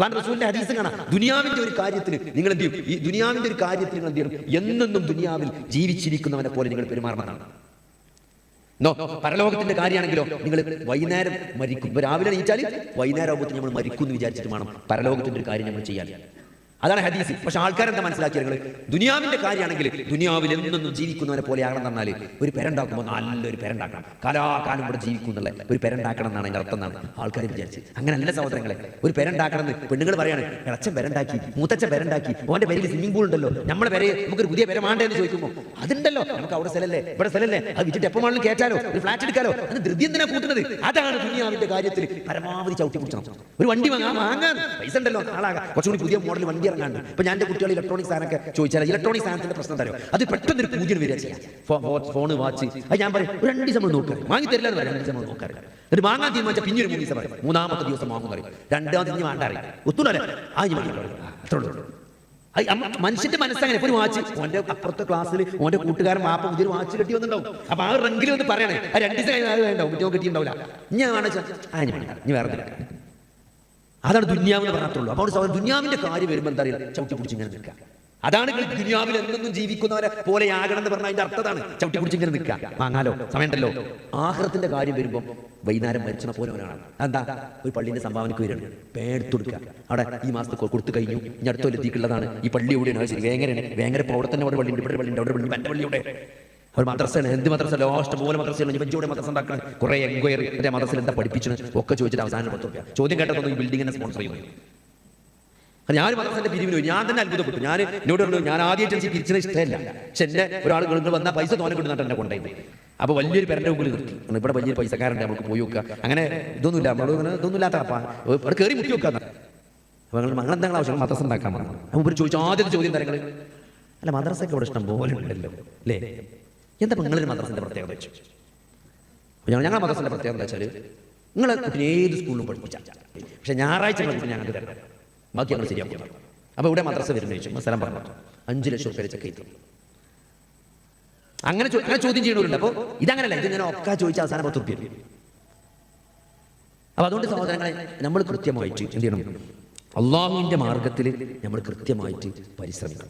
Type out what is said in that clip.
അതാണ് റസൂലിന്റെ ഹദീസ് കാണാം. ദുനിയാവിന്റെ ഒരു കാര്യത്തിന് നിങ്ങൾ എന്ത് ചെയ്യും? ഈ ദുനിയാവിന്റെ ഒരു കാര്യത്തിന് നിങ്ങൾ എന്ത് ചെയ്യണം? എന്നെന്നും ദുനിയാവിൽ ജീവിച്ചിരിക്കുന്നവനെ പോലെ നിങ്ങൾ പെരുമാറണമെന്നാണ് നോ പരലോകത്തിന്റെ കാര്യമാണെങ്കിലോ നിങ്ങൾ വൈകുന്നേരം മരിക്കും. രാവിലെ നീച്ചാൽ വൈകുന്നേരം ആകുമ്പോൾ നമ്മൾ മരിക്കും എന്ന് വിചാരിച്ചിട്ട് വേണം പരലോകത്തിന്റെ ഒരു കാര്യം നമ്മൾ ചെയ്യാൻ. അതാണ് ഹദീസ്. പക്ഷെ ആൾക്കാരെന്താ മനസ്സിലാക്കിയത് ദുനിയാവിന്റെ കാര്യമാണെങ്കിൽ ദുനിയാവിൽ എന്നൊന്നും ജീവിക്കുന്നവരെ പോലെ ആകണം എന്നാൽ ഒരു പെരണ്ടാക്കുമ്പോൾ നല്ലൊരു പെരണ്ടാക്കണം. കലാകാലം ഇവിടെ ജീവിക്കും എന്നുള്ള ഒരു പെരണ്ടാക്കണം എന്നാണ് അതിന്റെ അർത്ഥം എന്നാണ് ആൾക്കാർ വിചാരിച്ച് അങ്ങനെ അല്ല സഹോദരങ്ങളെ ഒരു പെരണ്ടാക്കണം എന്ന് പെണ്ണുങ്ങൾ പറയാണ് ഇളച്ചൻ പെരണ്ടാക്കി മൂത്തച്ഛൻ പെരണ്ടാക്കി ഓന്റെ പേരിൽ സ്വിമ്മിംഗ് പൂൾ ഉണ്ടല്ലോ നമ്മുടെ പേര് നമുക്കൊരു പുതിയ പേര വേണ്ടേ? എന്ന് ചോദിക്കുമ്പോൾ അതുണ്ടല്ലോ നമുക്ക് അവിടെ സ്ഥലല്ലേ ഇവിടെ സ്ഥലല്ലേ അത് വിറ്റിട്ട് എപ്പോൾ കയറ്റാലോ ഒരു ഫ്ലാറ്റ് എടുക്കാലോ. അത് ധൃതി എന്തിനാ കൂട്ടുന്നത്? അതാണ് ദുനിയാവിന്റെ കാര്യത്തിൽ പരമാവധി ചവിട്ടി പിടിച്ചണം ഒരു വണ്ടി വാങ്ങാൻ വാങ്ങാൻ പൈസ ഉണ്ടല്ലോ ആളാകാം കുറച്ചുകൂടി പുതിയ മോഡൽ വണ്ടി ഇറങ്ങാണ്ട് ഇപ്പൊ ഞാൻ കുട്ടികൾ ഇലക്ട്രോണിക് സാധനമൊക്കെ ചോദിച്ചാൽ ഇലക്ട്രോണിക് സാധനത്തിന്റെ പ്രശ്നം തരും. അത് പെട്ടെന്ന് ഒരു പൂജ്യം വരിക ചെയ്യാം. Phone watch. അത് ഞാൻ പറയും ഒരു രണ്ട് ദിവസം നമ്മൾ നോക്കാം. വാങ്ങി തരില്ല എന്ന് രണ്ട് ദിവസം നോക്കാറ് ഒരു വാങ്ങാൻ തീരുമാനിച്ച പിന്നെ ഒരു മൂന്ന് ദിവസം പറയും. മൂന്നാമത്തെ ദിവസം വാങ്ങും പറയും. രണ്ടാമത്തെ ഇനി വേണ്ട അറിയാം. ഒത്തുണ്ടല്ലേ ആ ഇനി മനുഷ്യന്റെ മനസ്സങ്ങനെ ഒരു വാച്ച് ഓന്റെ അപ്പുറത്തെ ക്ലാസ്സിൽ ഓന്റെ കൂട്ടുകാരൻ മാപ്പ പുതിയൊരു വാച്ച് കെട്ടി വന്നിട്ടുണ്ടാവും. അപ്പൊ ആ റെങ്കിലും ഒന്ന് പറയണേ ആ രണ്ട് ദിവസം കഴിഞ്ഞാൽ അത് വേണ്ടാവും കുറ്റവും കെട്ടിയിട്ടുണ്ടാവില്ല. ഞാൻ വേണമെന്ന് ഇനി വേറെ അതാണ് ദുന്യാവെന്ന് പറഞ്ഞിട്ടുള്ളൂ. അപ്പോൾ സഹോദരൻ ദുന്യാവിന്റെ കാര്യം വരുമ്പോൾ എന്താ അറിയില്ല ചവിട്ടി പിടിച്ച് ഇങ്ങനെ നിൽക്കുക. അതാണ് ദുന്യാവിൽ എന്നെന്നും ജീവിക്കുന്നവരെ പോലെ ആകണം എന്ന് പറഞ്ഞ അതിന്റെ അർത്ഥതാണ്. ചവിട്ടി പിടിച്ച് ഇങ്ങനെ നിൽക്കുക. വാങ്ങാലോ? സമയമുണ്ടല്ലോ. ആഹ്റത്തിന്റെ കാര്യം വരുമ്പോൾ വൈകുന്നേരം മരിച്ചണ പോലെ ഒരാളാണ് എന്താ ഒരു പള്ളിന്റെ സംഭാവനക്ക് വരികയാണ്. പേടുത്തൊടുക്കുക അവിടെ ഈ മാസത്തെ കൊടുത്തു കഴിഞ്ഞു. ഇനി അടുത്ത ഈ പള്ളി എവിടെയാണ്? ശരി. വേങ്ങരയാണ്. വേങ്ങര ഇപ്പോൾ അവിടെ തന്നെ അവിടെ പള്ളിയുണ്ട് ഇവിടെ അവിടെ പള്ളി എന്റെ പള്ളിയുടെ ഒരു മദ്രസയാണ് എന്ത് മദ്രസ? ലോസ്റ്റ് മൂല മദ്രസയാണ് ഇവഞ്ചൂടെ മദ്രസ ഉണ്ടാക്കണം. കുറെ എൻക്വയറി എന്റെ മദ്രസയിൽ എന്താ പഠിപ്പിച്ചത്? ഒക്കെ ചോദിച്ചിട്ട് അവസാനം പത്ത് രൂപ ചോദ്യം കേട്ടതൊന്നും ഈ ബിൽഡിങ്ങിനെ സ്പോൺസർ ചെയ്യുന്നു. ഞാൻ മദ്രസന്റെ പിരിവിന് ഞാൻ തന്നെ അത്ഭുതപ്പെട്ടു. ഞാൻ എന്നോട് പറഞ്ഞു ഞാൻ ആദ്യമായിട്ട് എനിക്ക് പിരിച്ചത് ഇഷ്ടമല്ല. പക്ഷെ എന്റെ ഒരാൾ നിങ്ങൾ വന്നാൽ പൈസ തോനെ കൊടുത്തിട്ട് എന്നെ കൊണ്ടുപോയി അപ്പോൾ വലിയൊരു പേരന്റെ മുമ്പിൽ നിർത്തി. ഇവിടെ വലിയൊരു പൈസക്കാരുണ്ട് നമുക്ക് പോയി വെക്കുക അങ്ങനെ ഇതൊന്നുമില്ല നമ്മൾ ഇങ്ങനെ ഇതൊന്നുമില്ലാത്ത അപ്പാ അവിടെ കയറി മുട്ടി വെക്കാൻ അപ്പോൾ നിങ്ങൾ മകൾ എന്തെങ്കിലും ആവശ്യം മദ്രസ ഉണ്ടാക്കാൻ പറഞ്ഞു മുമ്പ് ചോദിച്ചു ആദ്യത്തെ ചോദ്യം തരങ്ങൾ അല്ല മദ്രസയൊക്കെ ഇവിടെ ഇഷ്ടം പോലെ ഉണ്ടല്ലോ. അല്ലേ? എന്താ നിങ്ങളൊരു മദ്രസിന്റെ പ്രത്യേകത വെച്ചു? ഞങ്ങൾ ഞങ്ങളുടെ മദ്രസിന്റെ പ്രത്യേകത എന്താ വെച്ചാൽ നിങ്ങളെ കുട്ടിനെ ഏത് സ്കൂളിലും പഠിപ്പിച്ച. പക്ഷേ ഞായറാഴ്ച പഠിപ്പിച്ച് ഞങ്ങൾക്ക് തരണം ബാക്കി ഞങ്ങൾ ശരിയാക്കും. അപ്പോൾ ഇവിടെ മദ്രസ വരുന്ന ചോദിച്ചു സ്ഥലം പറഞ്ഞു? അഞ്ച് ലക്ഷം റുപ്യ ചെക്ക് ചെയ്തു. അങ്ങനെ അങ്ങനെ ചോദ്യം ചെയ്യണവരുണ്ട്. അപ്പോൾ ഇതങ്ങനല്ല ഇതിങ്ങനെ ഒക്കെ ചോദിച്ചാൽ അവസാനം പത്ത് റുപ്യ അപ്പോൾ അതുകൊണ്ട് സഹോദരങ്ങളെ നമ്മൾ കൃത്യമായിട്ട് എന്ത് ചെയ്യണം? അള്ളാഹുവിന്റെ മാർഗത്തിൽ നമ്മൾ കൃത്യമായിട്ട് പരിശ്രമിക്കണം.